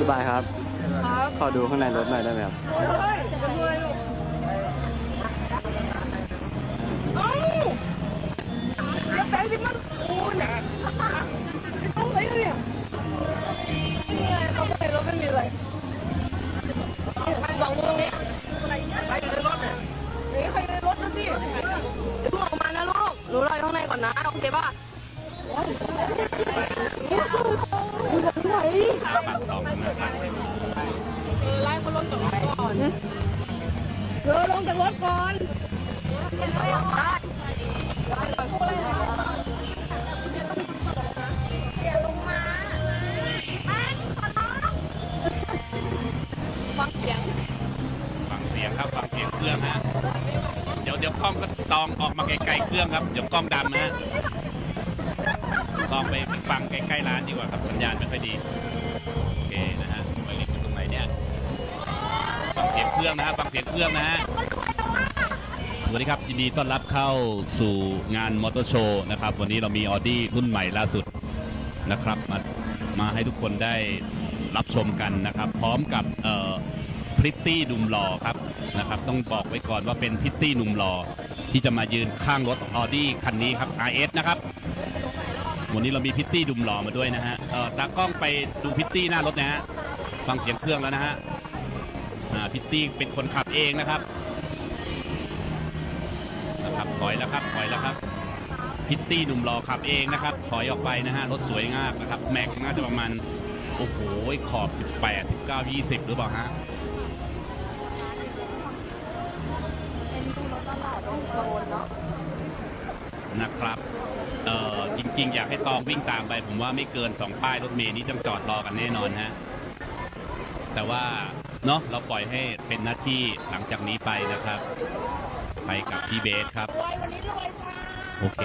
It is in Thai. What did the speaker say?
พี่บายครับ ครับขอดูข้างในรถหน่อยได้ไหมครับเฮ้ยจะดูอะไรหรอกเอ้าจะแปลที่มันกูเนี่ยต้องอะไรเนี่ยไม่มีอะไรเขาในรถไม่มีอะไรลองดูตรงนี้ใครอยู่ในรถเนี่ยใครอยู่ในรถนะสิเดี๋ยวเพิ่งออกมานะลูกหนูรออยู่ข้างในก่อนนะโอเคป่ะไหน เออไล่เขาลงจากรถก่อนเธอลงจากรถก่อนได้ฟังเสียง ฟังเสียงครับฟังเสียงเครื่องฮะ เดี๋ยวเดี๋ยวกล้องก็ตองออกมาไกลๆเครื่องครับ เดี๋ยวกล้องดำนะฮะ ตองไปฟังใกล้ๆร้านดีกว่าครับสัญญาณไม่ค่อยดีโอเคนะฮะไปเล่นอยู่ตรงไหนเนี่ยฟังเสียงเครื่องนะฮะฟังเสียงเครื่องนะฮะสวัสดีครับยินดีต้อนรับเข้าสู่งานมอเตอร์โชว์นะครับวันนี้เรามีออดี้รุ่นใหม่ล่าสุดนะครับมามาให้ทุกคนได้รับชมกันนะครับ พร้อมกับเอ่อพริตตี้หนุ่มหล่อครับนะครับ ต้องบอกไว้ก่อนว่าเป็นพริตตี้หนุ่มหล่อที่จะมายืนข้างรถออดี้คันนี้ครับ RS นะครับ วันนี้เรามีพิตตี้หนุ่มหล่อมาด้วยนะฮะเออตากล้องไปดูพิตตี้หน้ารถนะฮะฟังเสียงเครื่องแล้วนะฮะอ่าพิตตี้เป็นคนขับเองนะครับนะครับถอยแล้วครับถอยแล้วครับ พิตตี้หนุ่มหล่อขับเองนะครับถอยออกไปนะฮะรถสวยงามนะครับแม็กน่าจะประมาณโอ้โหขอบ 18 19 20 หรือเปล่าฮะนะครับ เอ่อจริง ๆ อยากให้ตองวิ่งตามไป ผมว่าไม่เกิน2ป้ายรถเมล์นี้ต้องจอดรอกันแน่นอนฮะแต่ว่าเนาะเราปล่อยให้เป็นหน้าที่หลังจากนี้ไปนะครับ ไปกับพี่เบสครับ โอเค